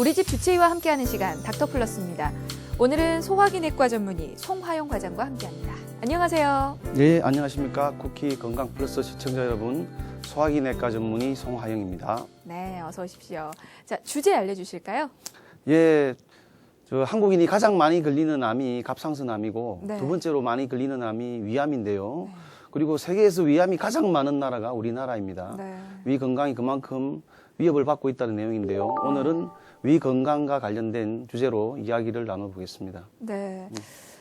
우리 집 주치의와 함께하는 시간 닥터플러스입니다. 오늘은 소화기 내과 전문의 송화영 과장과 함께합니다. 안녕하세요. 네, 안녕하십니까. 쿠키 건강 플러스 시청자 여러분. 소화기 내과 전문의 송하영입니다. 네, 어서 오십시오. 자, 주제 알려주실까요? 예, 저 한국인이 가장 많이 걸리는 암이 갑상선암이고 네. 두 번째로 많이 걸리는 암이 위암인데요. 그리고 세계에서 위암이 가장 많은 나라가 우리나라입니다. 네. 위 건강이 그만큼 위협을 받고 있다는 내용인데요. 오늘은 위 건강과 관련된 주제로 이야기를 나눠보겠습니다. 네.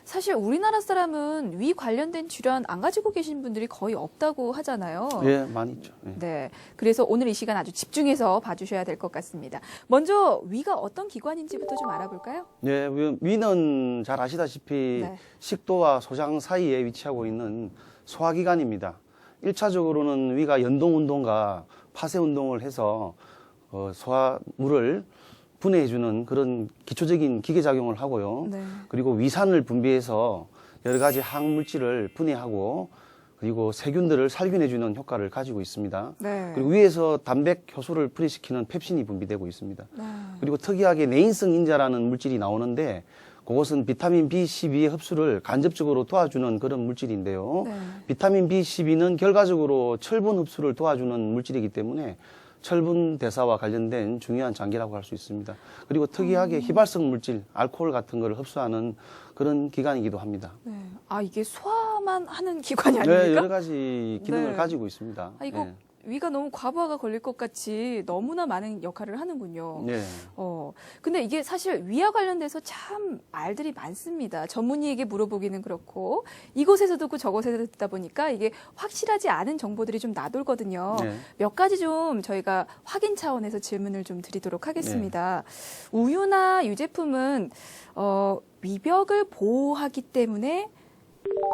사실 우리나라 사람은 위 관련된 질환 안 가지고 계신 분들이 거의 없다고 하잖아요. 예, 많이 있죠. 예. 네. 그래서 오늘 이 시간 아주 집중해서 봐주셔야 될 것 같습니다. 먼저 위가 어떤 기관인지부터 좀 알아볼까요? 예, 위- 위는 잘 아시다시피 네. 식도와 소장 사이에 위치하고 있는 소화기관입니다. 일차적으로는 위가 연동 운동과 파쇄 운동을 해서 어, 소화물을 분해해주는 그런 기초적인 기계 작용을 하고요. 네. 그리고 위산을 분비해서 여러 가지 항물질을 분해하고 그리고 세균들을 살균해주는 효과를 가지고 있습니다. 네. 그리고 위에서 단백 효소를 분해시키는 펩신이 분비되고 있습니다. 네. 그리고 특이하게 내인성 인자라는 물질이 나오는데 그것은 비타민 B12의 흡수를 간접적으로 도와주는 그런 물질인데요. 네. 비타민 B12는 결과적으로 철분 흡수를 도와주는 물질이기 때문에 철분 대사와 관련된 중요한 장기라고 할 수 있습니다. 그리고 특이하게 음. 휘발성 물질, 알코올 같은 것을 흡수하는 그런 기관이기도 합니다. 네. 아, 이게 소화만 하는 기관이 네, 아닙니까? 여러 가지 기능을 네. 가지고 있습니다. 아, 이거 네. 위가 너무 과부하가 걸릴 것 같이 너무나 많은 역할을 하는군요. 네. 어, 근데 이게 사실 위와 관련돼서 참 말들이 많습니다. 전문의에게 물어보기는 그렇고 이곳에서 듣고 저곳에서 듣다 보니까 이게 확실하지 않은 정보들이 좀 나돌거든요. 네. 몇 가지 좀 저희가 확인 차원에서 질문을 좀 드리도록 하겠습니다. 네. 우유나 유제품은 어, 위벽을 보호하기 때문에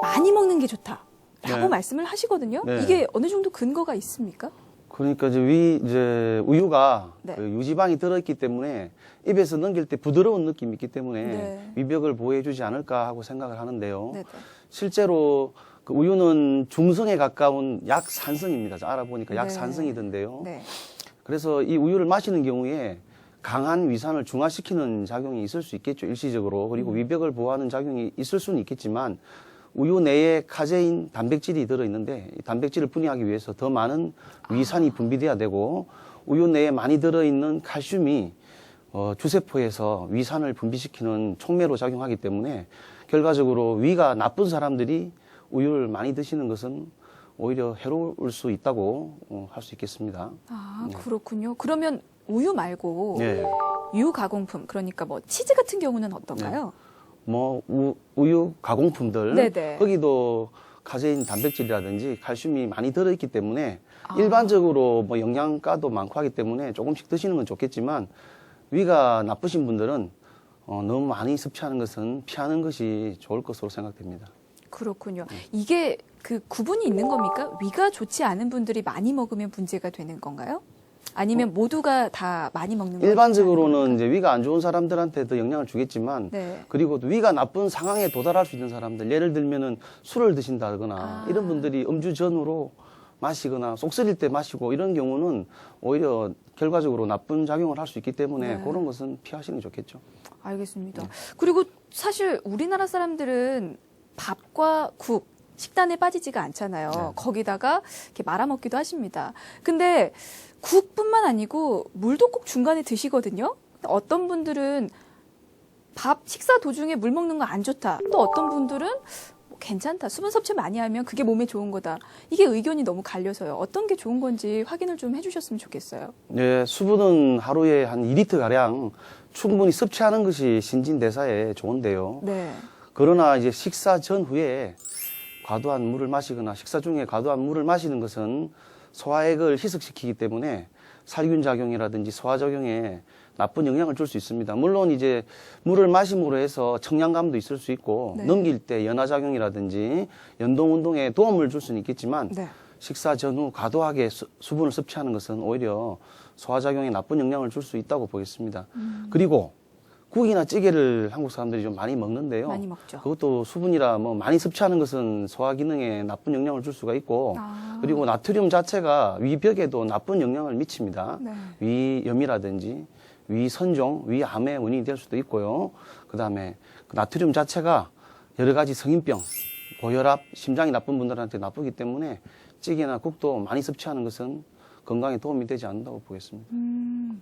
많이 먹는 게 좋다 라고 네. 말씀을 하시거든요. 네. 이게 어느 정도 근거가 있습니까? 그러니까 이제 위 이제 우유가 네. 그 유지방이 들어있기 때문에 입에서 넘길 때 부드러운 느낌이 있기 때문에 네. 위벽을 보호해주지 않을까 하고 생각을 하는데요. 네, 네. 실제로 그 우유는 중성에 가까운 약산성입니다. 저 알아보니까 네. 약산성이던데요. 네. 그래서 이 우유를 마시는 경우에 강한 위산을 중화시키는 작용이 있을 수 있겠죠, 일시적으로. 그리고 음. 위벽을 보호하는 작용이 있을 수는 있겠지만 우유 내에 카제인 단백질이 들어있는데 이 단백질을 분해하기 위해서 더 많은 위산이 분비돼야 되고 우유 내에 많이 들어있는 칼슘이 어, 주세포에서 위산을 분비시키는 촉매로 작용하기 때문에 결과적으로 위가 나쁜 사람들이 우유를 많이 드시는 것은 오히려 해로울 수 있다고 어, 할 수 있겠습니다. 아, 그렇군요. 그러면 우유 말고 네. 유가공품, 그러니까 뭐 치즈 같은 경우는 어떤가요? 뭐 우, 유 가공품들 네네. 거기도 카제인 단백질이라든지 칼슘이 많이 들어있기 때문에 아. 일반적으로 뭐 영양가도 많고 하기 때문에 조금씩 드시는 건 좋겠지만 위가 나쁘신 분들은 어, 너무 많이 섭취하는 것은 피하는 것이 좋을 것으로 생각됩니다. 그렇군요. 네. 이게 그 구분이 있는 겁니까? 위가 좋지 않은 분들이 많이 먹으면 문제가 되는 건가요? 아니면 모두가 다 많이 먹는 건 어. 일반적으로는 이제 위가 안 좋은 사람들한테 더 영향을 주겠지만 네. 그리고 또 위가 나쁜 상황에 도달할 수 있는 사람들 예를 들면은 술을 드신다거나 아. 이런 분들이 음주 전후로 마시거나 속 쓰릴 때 마시고 이런 경우는 오히려 결과적으로 나쁜 작용을 할 수 있기 때문에 네. 그런 것은 피하시는 게 좋겠죠. 알겠습니다. 네. 그리고 사실 우리나라 사람들은 밥과 국 식단에 빠지지가 않잖아요. 네. 거기다가 이렇게 말아 먹기도 하십니다. 근데 국뿐만 아니고 물도 꼭 중간에 드시거든요. 어떤 분들은 밥 식사 도중에 물 먹는 거 안 좋다. 또 어떤 분들은 뭐 괜찮다. 수분 섭취 많이 하면 그게 몸에 좋은 거다. 이게 의견이 너무 갈려서요. 어떤 게 좋은 건지 확인을 좀 해주셨으면 좋겠어요. 네, 수분은 하루에 한 2리터 가량 충분히 섭취하는 것이 신진대사에 좋은데요. 네. 그러나 이제 식사 전후에 과도한 물을 마시거나 식사 중에 과도한 물을 마시는 것은 소화액을 희석시키기 때문에 살균 작용이라든지 소화 작용에 나쁜 영향을 줄 수 있습니다. 물론 이제 물을 마심으로 해서 청량감도 있을 수 있고 네. 넘길 때 연화 작용이라든지 연동 운동에 도움을 줄 수는 있겠지만 네. 식사 전후 과도하게 수, 수분을 섭취하는 것은 오히려 소화 작용에 나쁜 영향을 줄 수 있다고 보겠습니다. 음. 그리고 국이나 찌개를 한국 사람들이 좀 많이 먹는데요. 많이 먹죠. 그것도 수분이라 뭐 많이 섭취하는 것은 소화 기능에 나쁜 영향을 줄 수가 있고 아. 그리고 나트륨 자체가 위벽에도 나쁜 영향을 미칩니다. 네. 위염이라든지 위 선종, 위암의 원인이 될 수도 있고요. 그다음에 그 나트륨 자체가 여러 가지 성인병, 고혈압, 심장이 나쁜 분들한테 나쁘기 때문에 찌개나 국도 많이 섭취하는 것은 건강에 도움이 되지 않는다고 보겠습니다. 음,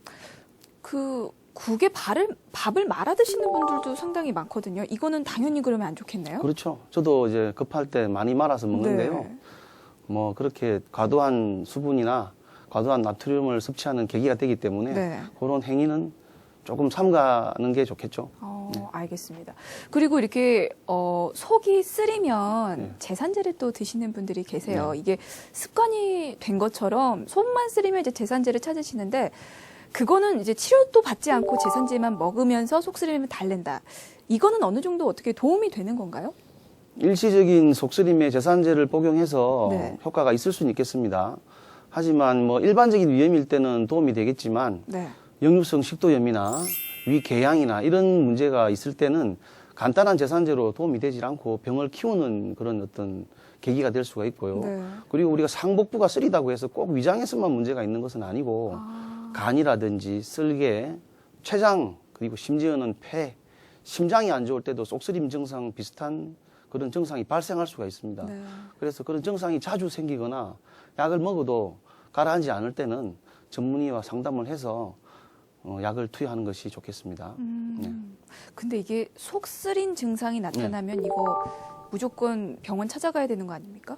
그 국에 밥을, 밥을 말아 드시는 분들도 상당히 많거든요. 이거는 당연히 그러면 안 좋겠네요. 그렇죠. 저도 이제 급할 때 많이 말아서 먹는데요. 네. 뭐 그렇게 과도한 수분이나 과도한 나트륨을 섭취하는 계기가 되기 때문에 네. 그런 행위는 조금 삼가는 게 좋겠죠. 어, 네. 알겠습니다. 그리고 이렇게 어, 속이 쓰리면 네. 제산제를 또 드시는 분들이 계세요. 네. 이게 습관이 된 것처럼 속만 쓰리면 이제 제산제를 찾으시는데 그거는 이제 치료도 받지 않고 제산제만 먹으면서 속 쓰리면 달랜다. 이거는 어느 정도 어떻게 도움이 되는 건가요? 일시적인 속쓰림의 제산제를 복용해서 네. 효과가 있을 수는 있겠습니다. 하지만 뭐 일반적인 위염일 때는 도움이 되겠지만 네. 역류성 식도염이나 위궤양이나 이런 문제가 있을 때는 간단한 제산제로 도움이 되질 않고 병을 키우는 그런 어떤 계기가 될 수가 있고요. 네. 그리고 우리가 상복부가 쓰리다고 해서 꼭 위장에서만 문제가 있는 것은 아니고 아, 간이라든지 쓸개, 췌장 그리고 심지어는 폐, 심장이 안 좋을 때도 속쓰림 증상 비슷한 그런 증상이 발생할 수가 있습니다. 네. 그래서 그런 증상이 자주 생기거나 약을 먹어도 가라앉지 않을 때는 전문의와 상담을 해서 어, 약을 투여하는 것이 좋겠습니다. 음, 네. 근데 이게 속 쓰린 증상이 나타나면 이거 무조건 병원 찾아가야 되는 거 아닙니까?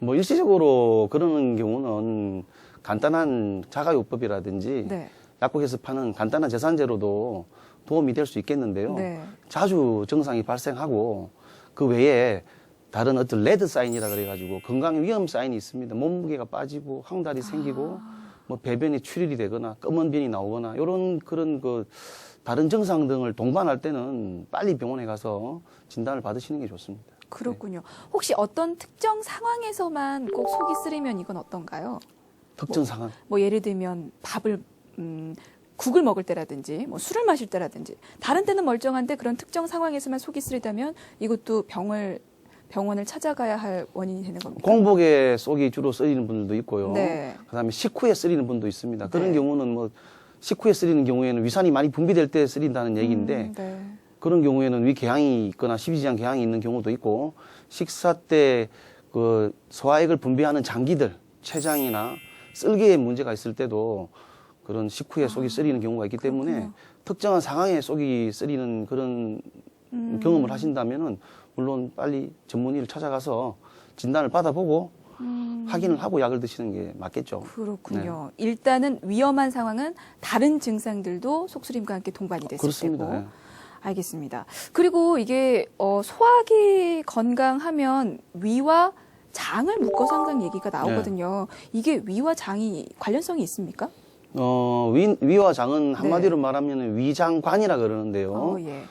뭐 일시적으로 그러는 경우는 간단한 자가요법이라든지 네. 약국에서 파는 간단한 제산제로도 도움이 될 수 있겠는데요. 네. 자주 증상이 발생하고 그 외에 다른 어떤 레드 사인이라 그래가지고 건강 위험 사인이 있습니다. 몸무게가 빠지고 황달이 생기고 뭐 배변이 출혈이 되거나 검은 변이 나오거나 이런 그런 그 다른 증상 등을 동반할 때는 빨리 병원에 가서 진단을 받으시는 게 좋습니다. 그렇군요. 혹시 어떤 특정 상황에서만 꼭 속이 쓰리면 이건 어떤가요? 특정 상황. 뭐 예를 들면 밥을 음, 국을 먹을 때라든지 뭐 술을 마실 때라든지 다른 때는 멀쩡한데 그런 특정 상황에서만 속이 쓰리다면 이것도 병을 병원을 찾아가야 할 원인이 되는 겁니다. 공복에 속이 주로 쓰리는 분들도 있고요. 네. 그다음에 식후에 쓰리는 분도 있습니다. 그런 네. 경우는 뭐 식후에 쓰리는 경우에는 위산이 많이 분비될 때 쓰린다는 얘기인데 음, 네. 그런 경우에는 위 궤양이 있거나 십이지장 궤양이 있는 경우도 있고 식사 때 그 소화액을 분비하는 장기들 췌장이나 쓸개에 문제가 있을 때도 그런 식후에 속이 쓰리는 경우가 있기 때문에 아, 그렇군요. 특정한 상황에 속이 쓰리는 그런 음. 경험을 하신다면은 물론 빨리 전문의를 찾아가서 진단을 받아보고 음. 확인을 하고 약을 드시는 게 맞겠죠. 그렇군요. 네. 일단은 위험한 상황은 다른 증상들도 속쓰림과 함께 동반이 됐을 그렇습니다. 네. 알겠습니다. 그리고 이게 어, 소화기 건강하면 위와 장을 묶어서 항상 얘기가 나오거든요. 네. 이게 위와 장이 관련성이 있습니까? 어, 위, 위와 장은 한마디로 말하면 위장관이라 그러는데요. 네. 어, 예.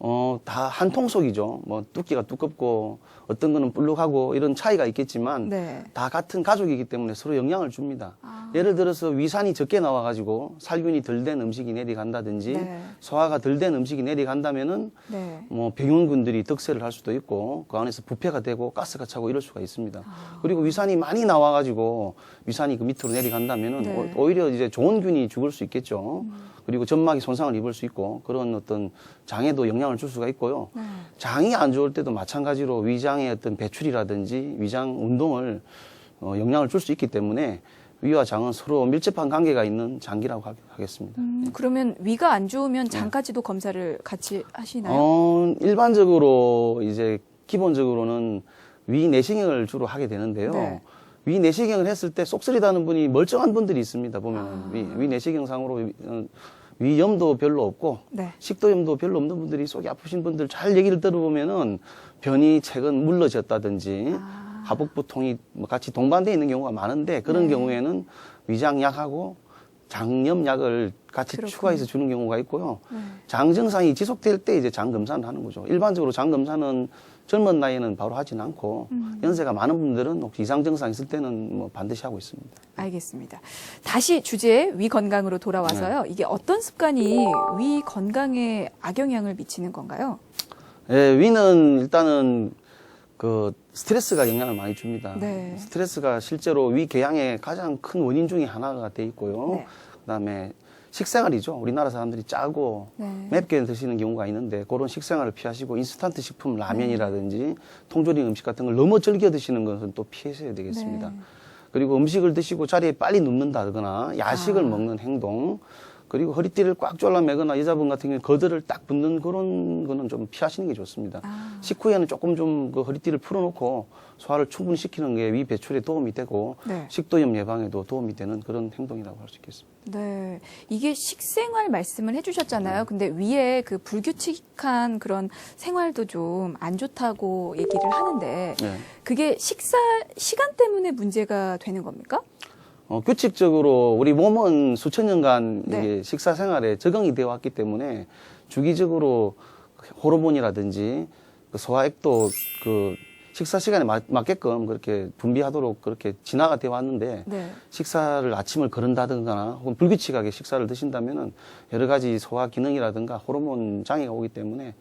어, 다 한 통속이죠. 뭐 두께가 두껍고 어떤 거는 불룩하고 이런 차이가 있겠지만 네. 다 같은 가족이기 때문에 서로 영향을 줍니다. 아. 예를 들어서 위산이 적게 나와가지고 살균이 덜 된 음식이 내려간다든지 네. 소화가 덜 된 음식이 내려간다면은 네. 뭐 병원군들이 득세를 할 수도 있고 그 안에서 부패가 되고 가스가 차고 이럴 수가 있습니다. 아. 그리고 위산이 많이 나와가지고 위산이 그 밑으로 내려간다면은 네. 음. 오- 오히려 이제 좋은 균이 죽을 수 있겠죠. 그리고 점막이 손상을 입을 수 있고 그런 어떤 장에도 영향을 줄 수가 있고요. 네. 장이 안 좋을 때도 마찬가지로 위장 의 어떤 배출이라든지 위장 운동을 어, 영향을 줄 수 있기 때문에 위와 장은 서로 밀접한 관계가 있는 장기라고 하- 하겠습니다. 음, 그러면 위가 안 좋으면 장까지도 검사를 같이 하시나요? 네. 어, 일반적으로 이제 기본적으로는 위 내시경을 주로 하게 되는데요. 네. 위 내시경을 했을 때 쏙쓰리다는 분이 멀쩡한 분들이 있습니다. 보면 아. 위, 위 내시경상으로 위, 어, 위염도 별로 없고 네. 식도염도 별로 없는 분들이 속이 아프신 분들 잘 얘기를 들어보면은 변이 최근 물러졌다든지 아. 하복부통이 뭐 같이 동반되어 있는 경우가 많은데 그런 네. 경우에는 위장약하고 장염약을 같이 그렇군요. 추가해서 주는 경우가 있고요. 네. 장 증상이 지속될 때 이제 장 검사를 하는 거죠. 일반적으로 장 검사는 젊은 나이에는 바로 하진 않고 음. 연세가 많은 분들은 혹시 이상 증상 있을 때는 뭐 반드시 하고 있습니다. 알겠습니다. 다시 주제 위 건강으로 돌아와서요. 네. 이게 어떤 습관이 위 건강에 악영향을 미치는 건가요? 예, 위는 일단은 그 스트레스가 영향을 많이 줍니다. 네. 스트레스가 실제로 위 궤양의 가장 큰 원인 중에 하나가 돼 있고요. 네. 그다음에 식생활이죠. 우리나라 사람들이 짜고 네. 맵게 드시는 경우가 있는데 그런 식생활을 피하시고 인스턴트 식품 라면이라든지 통조림 음식 같은 걸 너무 즐겨 드시는 것은 또 피하셔야 되겠습니다. 네. 그리고 음식을 드시고 자리에 빨리 눕는다거나 야식을 아. 먹는 행동 그리고 허리띠를 꽉 졸라매거나 여자분 같은 경우에 거들을 딱 붙는 그런 거는 좀 피하시는 게 좋습니다. 아. 식후에는 조금 좀 그 허리띠를 풀어놓고 소화를 충분히 시키는 게 위 배출에 도움이 되고 네. 식도염 예방에도 도움이 되는 그런 행동이라고 할 수 있겠습니다. 네. 이게 식생활 말씀을 해주셨잖아요. 근데 위에 그 불규칙한 그런 생활도 좀 안 좋다고 얘기를 하는데 네. 그게 식사 시간 때문에 문제가 되는 겁니까? 어, 규칙적으로 우리 몸은 수천 년간 네. 식사 생활에 적응이 되어 왔기 때문에 주기적으로 호르몬이라든지 그 소화액도 그 식사 시간에 맞, 맞게끔 그렇게 분비하도록 그렇게 진화가 되어 왔는데 네. 식사를 아침을 거른다든가 혹은 불규칙하게 식사를 드신다면은 여러 가지 소화 기능이라든가 호르몬 장애가 오기 때문에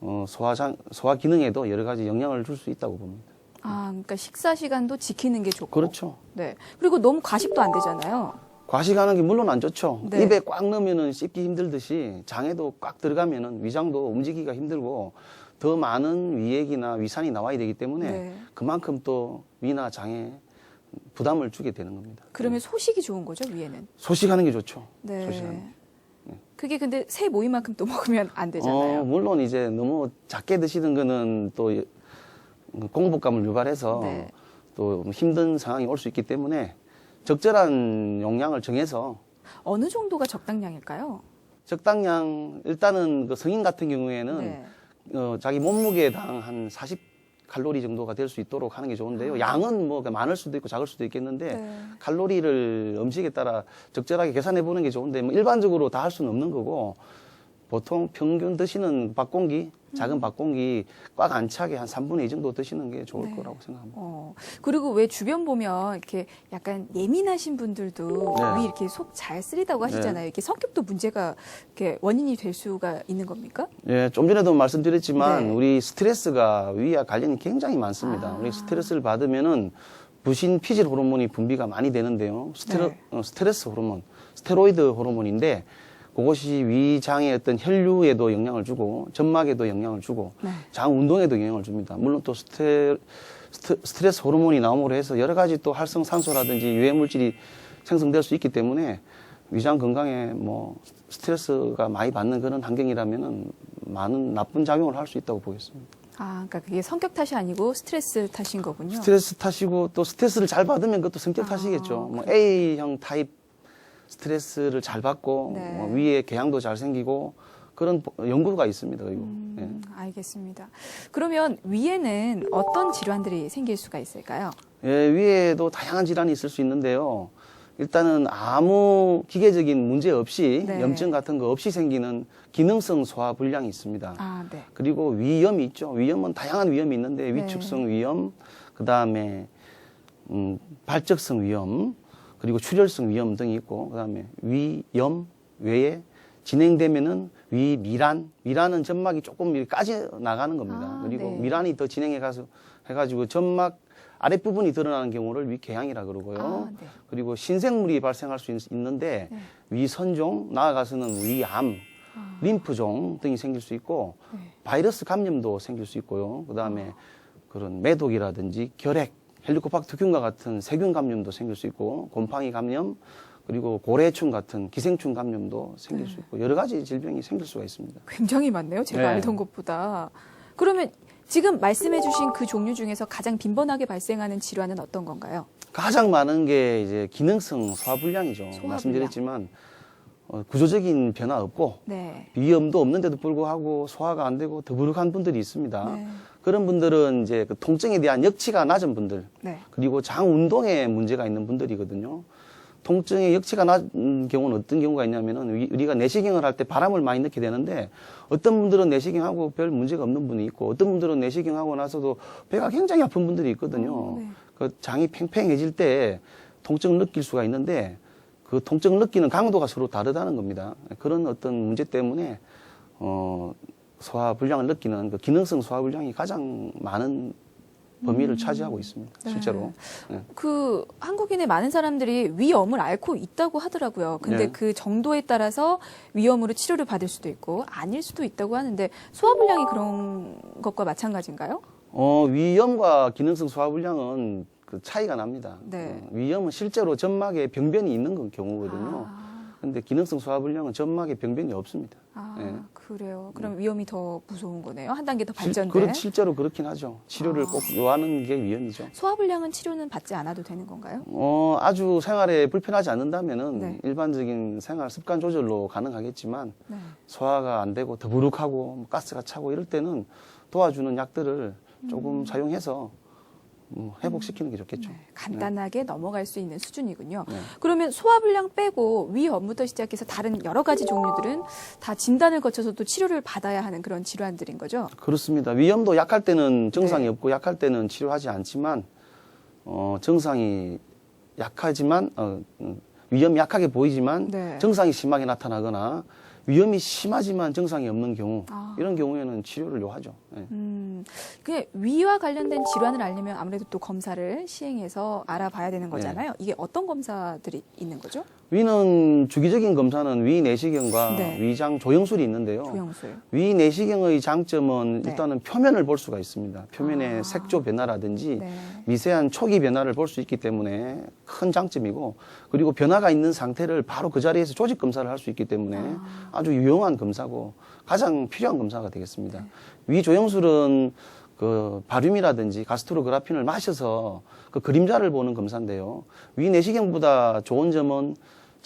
어, 소화장, 소화 기능에도 여러 가지 영향을 줄 수 있다고 봅니다. 아, 그러니까 식사 시간도 지키는 게 좋고. 그렇죠. 네. 그리고 너무 과식도 안 되잖아요. 과식하는 게 물론 안 좋죠. 네. 입에 꽉 넣으면은 씹기 힘들듯이 장에도 꽉 들어가면은 위장도 움직이기가 힘들고 더 많은 위액이나 위산이 나와야 되기 때문에 네. 그만큼 또 위나 장에 부담을 주게 되는 겁니다. 그러면 소식이 좋은 거죠, 위에는. 소식하는 게 좋죠. 네. 소식하는 게. 그게 근데 새 모이만큼 또 먹으면 안 되잖아요. 어, 물론 이제 너무 작게 드시는 거는 또 공복감을 유발해서 네. 또 힘든 상황이 올 수 있기 때문에 적절한 용량을 정해서 어느 정도가 적당량일까요? 적당량 일단은 그 성인 같은 경우에는 네. 어, 자기 몸무게당 한 40 칼로리 정도가 될 수 있도록 하는 게 좋은데요. 양은 뭐 많을 수도 있고 작을 수도 있겠는데 아. 네. 칼로리를 음식에 따라 적절하게 계산해 보는 게 좋은데 뭐 일반적으로 다 할 수는 없는 거고 보통 평균 드시는 밥공기 음. 작은 밥공기 꽉 안 차게 한 3분의 2 정도 드시는 게 좋을 네. 거라고 생각합니다. 어, 그리고 왜 주변 보면 이렇게 약간 예민하신 분들도 네. 위 이렇게 속 잘 쓰리다고 하시잖아요. 이렇게 성격도 문제가 이렇게 원인이 될 수가 있는 겁니까? 예, 좀 전에도 말씀드렸지만 네. 우리 스트레스가 위와 관련이 굉장히 많습니다. 아. 우리 스트레스를 받으면은 부신 피질 호르몬이 분비가 많이 되는데요. 스테로, 네. 어, 스트레스 호르몬, 스테로이드 호르몬인데 그것이 위장의 어떤 혈류에도 영향을 주고 점막에도 영향을 주고 네. 장 운동에도 영향을 줍니다. 물론 또 스테, 스트, 스트 레스 호르몬이 나옴으로 해서 여러 가지 또 활성산소라든지 유해 물질이 생성될 수 있기 때문에 위장 건강에 뭐 스트레스가 많이 받는 그런 환경이라면은 많은 나쁜 작용을 할 수 있다고 보겠습니다. 아, 그러니까 그게 성격 탓이 아니고 스트레스 탓인 거군요. 스트레스 탓이고 또 스트레스를 잘 받으면 그것도 성격 아, 탓이겠죠. 뭐 A형 타입 스트레스를 잘 받고 네. 뭐 위에 개양도 잘 생기고 그런 보- 연구가 있습니다. 그리고 예. 음, 알겠습니다. 그러면 위에는 어떤 질환들이 생길 수가 있을까요? 예, 위에도 다양한 질환이 있을 수 있는데요. 일단은 아무 기계적인 문제 없이 네. 염증 같은 거 없이 생기는 기능성 소화 불량이 있습니다. 아, 네. 그리고 위염이 있죠. 위염은 다양한 위염이 있는데 네. 위축성 위염, 그 다음에 음, 발적성 위염, 그리고 출혈성 위염 등이 있고, 그 다음에 위염 외에 진행되면은 위 미란, 미란은 점막이 조금 까지 나가는 겁니다. 아, 그리고 네. 미란이 더 진행해 가서 해가지고 점막 아랫부분이 드러나는 경우를 위궤양이라 그러고요. 아, 네. 그리고 신생물이 발생할 수 있, 는데 네. 위선종, 나아가서는 위암, 아. 림프종 등이 생길 수 있고 네. 바이러스 감염도 생길 수 있고요. 그다음에 그런 매독이라든지 결핵, 헬리코박터균과 같은 세균 감염도 생길 수 있고 곰팡이 감염 그리고 고래충 같은 기생충 감염도 생길 네. 수 있고 여러 가지 질병이 생길 수가 있습니다. 굉장히 많네요. 제가 네. 알던 것보다. 그러면 지금 말씀해 주신 그 종류 중에서 가장 빈번하게 발생하는 질환은 어떤 건가요? 가장 많은 게 이제 기능성 소화불량이죠. 소화불량. 말씀드렸지만 어, 구조적인 변화 없고 네. 위염도 없는데도 불구하고 소화가 안 되고 더부룩한 분들이 있습니다. 네. 그런 분들은 이제 그 통증에 대한 역치가 낮은 분들 네. 그리고 장 운동에 문제가 있는 분들이거든요. 통증의 역치가 낮은 경우는 어떤 경우가 있냐면은 위- 우리가 내시경을 할 때 바람을 많이 넣게 되는데 어떤 분들은 내시경하고 별 문제가 없는 분이 있고 어떤 분들은 내시경하고 나서도 배가 굉장히 아픈 분들이 있거든요. 어, 네. 그 장이 팽팽해질 때 통증을 느낄 수가 있는데 그 통증을 느끼는 강도가 서로 다르다는 겁니다. 그런 어떤 문제 때문에 어 소화 불량을 느끼는 그 기능성 소화 불량이 가장 많은 범위를 차지하고 있습니다. 네. 실제로. 네. 그 한국인의 많은 사람들이 위염을 앓고 있다고 하더라고요. 근데 네. 그 정도에 따라서 위염으로 치료를 받을 수도 있고 아닐 수도 있다고 하는데 소화불량이 그런 것과 마찬가지인가요? 어, 위염과 기능성 소화불량은 그 차이가 납니다. 네. 어, 위염은 실제로 점막에 병변이 있는 건 경우거든요. 아, 근데 기능성 소화불량은 점막에 병변이 없습니다. 아, 네. 그래요. 그럼 위험이 더 무서운 거네요. 한 단계 더 실, 발전된. 그렇, 실제로 그렇긴 하죠. 치료를 아. 꼭 요하는 게 위험이죠. 소화불량은 치료는 받지 않아도 되는 건가요? 어, 아주 생활에 불편하지 않는다면은 네. 일반적인 생활 습관 조절로 가능하겠지만 네. 소화가 안 되고 더부룩하고 뭐 가스가 차고 이럴 때는 도와주는 약들을 조금 음. 사용해서 음, 회복시키는 게 좋겠죠. 네, 간단하게 넘어갈 수 있는 수준이군요. 네. 그러면 소화불량 빼고 위염부터 시작해서 다른 여러 가지 종류들은 다 진단을 거쳐서 또 치료를 받아야 하는 그런 질환들인 거죠. 그렇습니다. 위염도 약할 때는 정상이 네. 없고 약할 때는 치료하지 않지만 어, 정상이 약하지만 어, 음, 위험이 약하게 보이지만 네. 정상이 심하게 나타나거나 위험이 심하지만 정상이 없는 경우 아. 이런 경우에는 치료를 요하죠. 예. 음, 그 위와 관련된 질환을 알려면 아무래도 또 검사를 시행해서 알아봐야 네. 되는 거잖아요. 이게 어떤 검사들이 있는 거죠? 위는 주기적인 검사는 위 내시경과 네. 위장 조영술이 있는데요. 조영술. 위 내시경의 장점은 네. 일단은 표면을 볼 수가 있습니다. 표면의 아. 색조 변화라든지 네. 미세한 초기 변화를 볼 수 있기 때문에 큰 장점이고 그리고 변화가 있는 상태를 바로 그 자리에서 조직 검사를 할 수 있기 때문에 아. 아주 유용한 검사고 가장 필요한 검사가 되겠습니다. 네. 위 조영술은 그 바륨이라든지 가스트로그라핀을 마셔서 그 그림자를 보는 검사인데요. 위 내시경보다 좋은 점은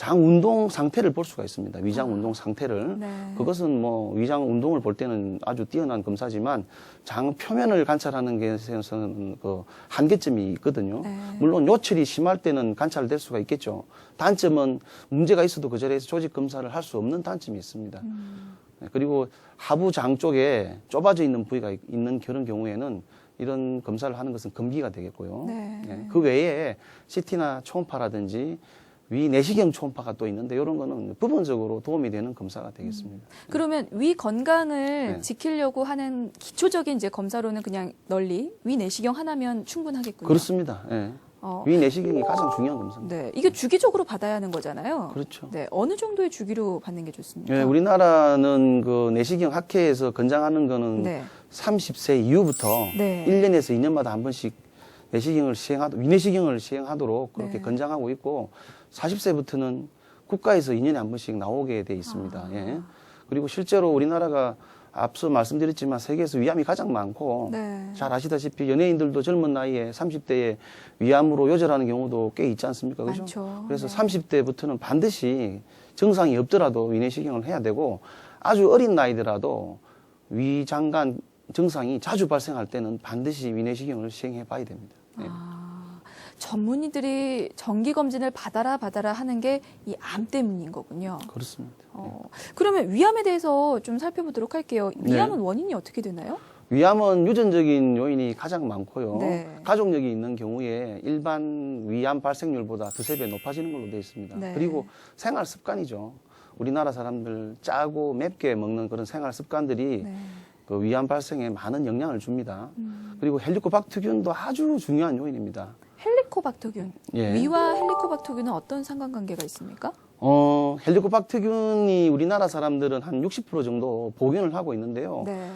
장 운동 상태를 볼 수가 있습니다. 위장 운동 상태를. 네. 그것은 뭐 위장 운동을 볼 때는 아주 뛰어난 검사지만 장 표면을 관찰하는 게 있어서는 그 한계점이 있거든요. 네. 물론 요철이 심할 때는 관찰될 수가 있겠죠. 단점은 문제가 있어도 그 자리에서 조직 검사를 할 수 없는 단점이 있습니다. 음. 네, 그리고 하부 장 쪽에 좁아져 있는 부위가 있- 있는 그런 경우에는 이런 검사를 하는 것은 금기가 되겠고요. 네. 그 외에 CT나 초음파라든지 위 내시경 초음파가 또 있는데 이런 거는 부분적으로 도움이 되는 검사가 되겠습니다. 그러면 위 건강을 네. 지키려고 하는 기초적인 이제 검사로는 그냥 널리 위 내시경 하나면 충분하겠군요. 그렇습니다. 예. 어, 위 내시경이 가장 중요한 검사입니다. 네, 이게 주기적으로 받아야 하는 거잖아요. 그렇죠. 네, 어느 정도의 주기로 받는 게 좋습니까? 예, 우리나라는 그 내시경 학회에서 권장하는 거는 네. 30세 이후부터 네. 1년에서 2년마다 한 번씩 내시경을 시행하도 위내시경을 시행하도록 그렇게 네. 권장하고 있고 40세부터는 국가에서 2년에 한 번씩 나오게 돼 있습니다. 아. 예. 그리고 실제로 우리나라가 앞서 말씀드렸지만 세계에서 위암이 가장 많고 네. 잘 아시다시피 연예인들도 젊은 나이에 30대에 위암으로 요절하는 경우도 꽤 있지 않습니까? 그죠? 많죠. 그래서 네. 30대부터는 반드시 정상이 없더라도 위내시경을 해야 되고 아주 어린 나이더라도 위장관 증상이 자주 발생할 때는 반드시 위내시경을 시행해 봐야 됩니다. 예. 아, 전문의들이 정기 검진을 받아라 받아라 하는 게 이 암 때문인 거군요. 그렇습니다. 어, 그러면 위암에 대해서 좀 살펴보도록 할게요. 네. 위암은 원인이 어떻게 되나요? 위암은 유전적인 요인이 가장 많고요. 네. 가족력이 있는 경우에 일반 위암 발생률보다 두세 배 높아지는 걸로 되어 있습니다. 네. 그리고 생활 습관이죠. 우리나라 사람들 짜고 맵게 먹는 그런 생활 습관들이 네. 그 위암 발생에 많은 영향을 줍니다. 음, 그리고 헬리코박터균도 아주 중요한 요인입니다. 헬리코박터균. 예. 위와 헬리코박터균은 어떤 상관관계가 있습니까? 어, 헬리코박터균이 우리나라 사람들은 한 60% 정도 복용을 하고 있는데요. 네.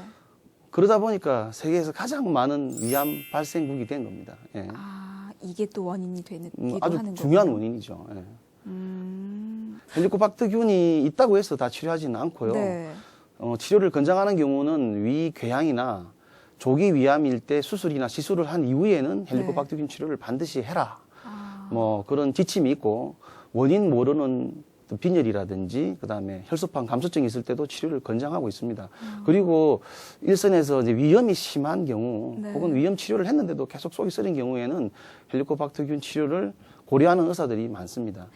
그러다 보니까 세계에서 가장 많은 위암 발생국이 된 겁니다. 예. 아, 이게 또 원인이 되기도 음, 아주 하는 중요한 거군요. 원인이죠. 예. 음, 헬리코박터균이 있다고 해서 다 치료하지는 않고요. 네. 어, 치료를 권장하는 경우는 위 궤양이나 조기 위암일 때 수술이나 시술을 한 이후에는 헬리코박터균 치료를 반드시 해라. 아, 뭐 그런 지침이 있고 원인 모르는 또 빈혈이라든지 그다음에 혈소판 감소증이 있을 때도 치료를 권장하고 있습니다. 그리고 일선에서 이제 위염이 심한 경우 네. 혹은 위염 치료를 했는데도 계속 속이 쓰린 경우에는 헬리코박터균 치료를 고려하는 의사들이 많습니다.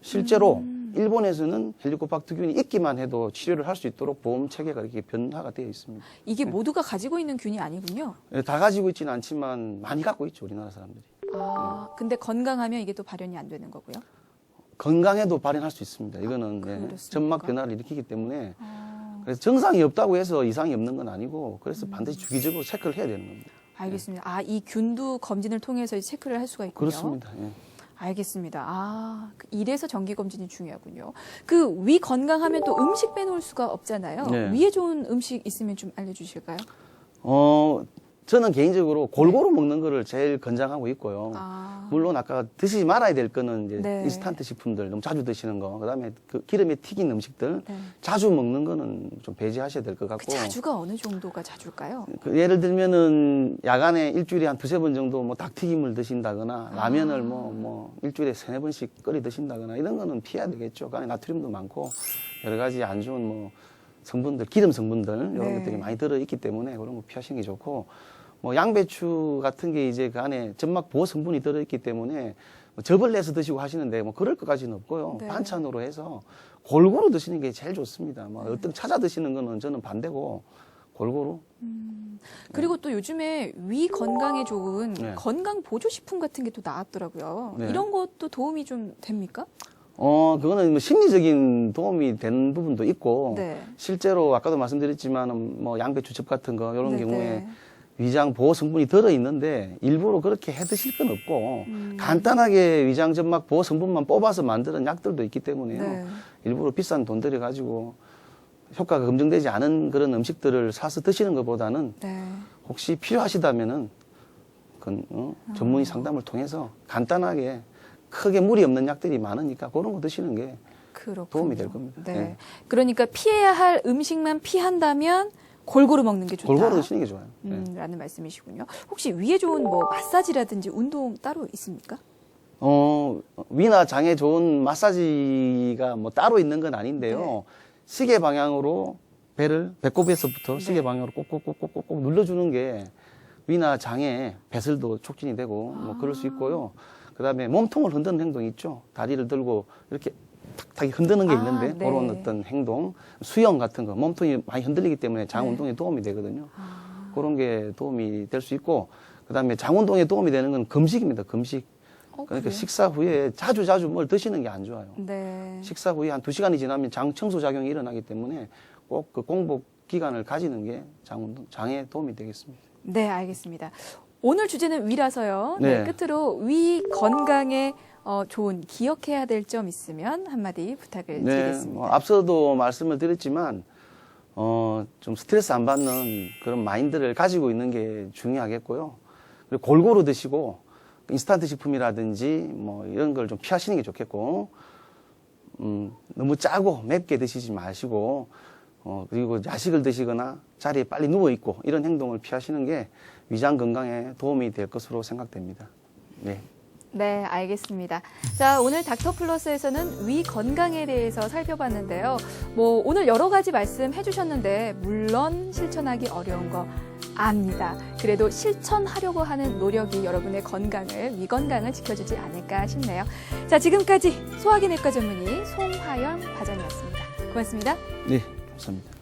실제로 음. 일본에서는 헬리코박터균이 있기만 해도 치료를 할 수 있도록 보험 체계가 이렇게 변화가 되어 있습니다. 이게 모두가 가지고 있는 균이 아니군요. 예, 다 가지고 있지는 않지만 많이 갖고 있죠 우리나라 사람들이. 아, 근데 건강하면 이게 또 발현이 안 되는 거고요. 건강에도 발현할 수 있습니다. 이거는 예, 그렇습니까? 점막 변화를 일으키기 때문에 아, 그래서 정상이 없다고 해서 이상이 없는 건 아니고 그래서 반드시 주기적으로 체크를 해야 되는 겁니다. 알겠습니다. 아, 이 균도 검진을 통해서 체크를 할 수가 있군요. 그렇습니다. 예. 알겠습니다. 아, 그 이래서 정기 검진이 중요하군요. 그 위 건강하면 또 음식 빼놓을 수가 없잖아요. 네. 위에 좋은 음식 있으면 좀 알려주실까요? 어, 저는 개인적으로 골고루 먹는 거를 제일 권장하고 있고요. 아, 물론 아까 드시지 말아야 될 거는 이제 네. 인스턴트 식품들 너무 자주 드시는 거, 그다음에 그 기름에 튀긴 음식들 네. 자주 먹는 거는 좀 배제하셔야 될것그 같고. 자주가 어느 정도가 자주일까요? 그 예를 들면은 야간에 일주일에 한 두세 번 정도 뭐 닭튀김을 드신다거나 라면을 뭐, 뭐 일주일에 세네 번씩 끓여 드신다거나 이런 거는 피해야 되겠죠. 그 안에 나트륨도 많고 여러 가지 안 좋은 뭐 성분들, 기름 성분들 이런 네. 것들이 많이 들어 있기 때문에 그런 거 피하시는 게 좋고 뭐 양배추 같은 게 이제 그 안에 점막 보호 성분이 들어있기 때문에 뭐 즙을 내서 드시고 하시는데 뭐 그럴 것까지는 없고요. 네. 반찬으로 해서 골고루 드시는 게 제일 좋습니다. 뭐 어떤 찾아 드시는 거는 저는 반대고 골고루 그리고 또 요즘에 위 건강에 좋은 네. 건강 보조 식품 같은 게 또 나왔더라고요. 네. 이런 것도 도움이 좀 됩니까? 어, 그거는 뭐 심리적인 도움이 되는 부분도 있고, 네. 실제로 아까도 말씀드렸지만, 뭐 양배추즙 같은 거, 이런 네, 경우에 네. 위장 보호 성분이 들어 있는데, 일부러 그렇게 해 드실 건 없고, 음. 간단하게 위장 점막 보호 성분만 뽑아서 만드는 약들도 있기 때문에요. 네. 일부러 비싼 돈 들여 가지고, 효과가 검증되지 않은 그런 음식들을 사서 드시는 것보다는, 네. 혹시 필요하시다면은, 그, 어? 전문의 상담을 통해서 간단하게 크게 무리 없는 약들이 많으니까 그런 거 드시는 게 그렇군요. 도움이 될 겁니다. 네. 네. 그러니까 피해야 할 음식만 피한다면 골고루 먹는 게 좋다. 골고루 드시는 게 좋아요. 네. 음, 라는 말씀이시군요. 혹시 위에 좋은 뭐 마사지라든지 운동 따로 있습니까? 어, 위나 장에 좋은 마사지가 뭐 따로 있는 건 아닌데요. 네. 시계 방향으로 배를 배꼽에서부터 네. 시계 방향으로 꼭꼭꼭꼭꼭 눌러주는 게 위나 장에 배설도 촉진이 되고 뭐 그럴 수 있고요. 그다음에 몸통을 흔드는 행동이 있죠. 다리를 들고 이렇게 탁탁 흔드는 게 아, 있는데 네. 그런 어떤 행동, 수영 같은 거 몸통이 많이 흔들리기 때문에 장 네. 운동에 도움이 되거든요. 아, 그런 게 도움이 될 수 있고 그다음에 장 운동에 도움이 되는 건 금식입니다. 금식. 어, 그러니까 그래요? 식사 후에 자주 자주 뭘 드시는 게 안 좋아요. 네. 식사 후에 한 두 시간이 지나면 장 청소 작용이 일어나기 때문에 꼭 그 공복 기간을 가지는 게 장 운동, 장에 도움이 되겠습니다. 네, 알겠습니다. 오늘 주제는 위라서요. 네, 네. 끝으로 위 건강에 어, 좋은 기억해야 될 점 있으면 한마디 부탁을 네, 드리겠습니다. 뭐 앞서도 말씀을 드렸지만 어, 좀 스트레스 안 받는 그런 마인드를 가지고 있는 게 중요하겠고요. 그리고 골고루 드시고 인스턴트 식품이라든지 뭐 이런 걸 좀 피하시는 게 좋겠고 음, 너무 짜고 맵게 드시지 마시고 어, 그리고 야식을 드시거나 자리에 빨리 누워 있고 이런 행동을 피하시는 게 위장 건강에 도움이 될 것으로 생각됩니다. 네. 네, 알겠습니다. 자, 오늘 닥터 플러스에서는 위 건강에 대해서 살펴봤는데요. 뭐, 오늘 여러 가지 말씀 해 주셨는데, 물론 실천하기 어려운 거 압니다. 그래도 실천하려고 하는 노력이 여러분의 건강을, 위 건강을 지켜주지 않을까 싶네요. 자, 지금까지 소화기내과 전문의 송화연 과장이었습니다. 고맙습니다. 네, 감사합니다.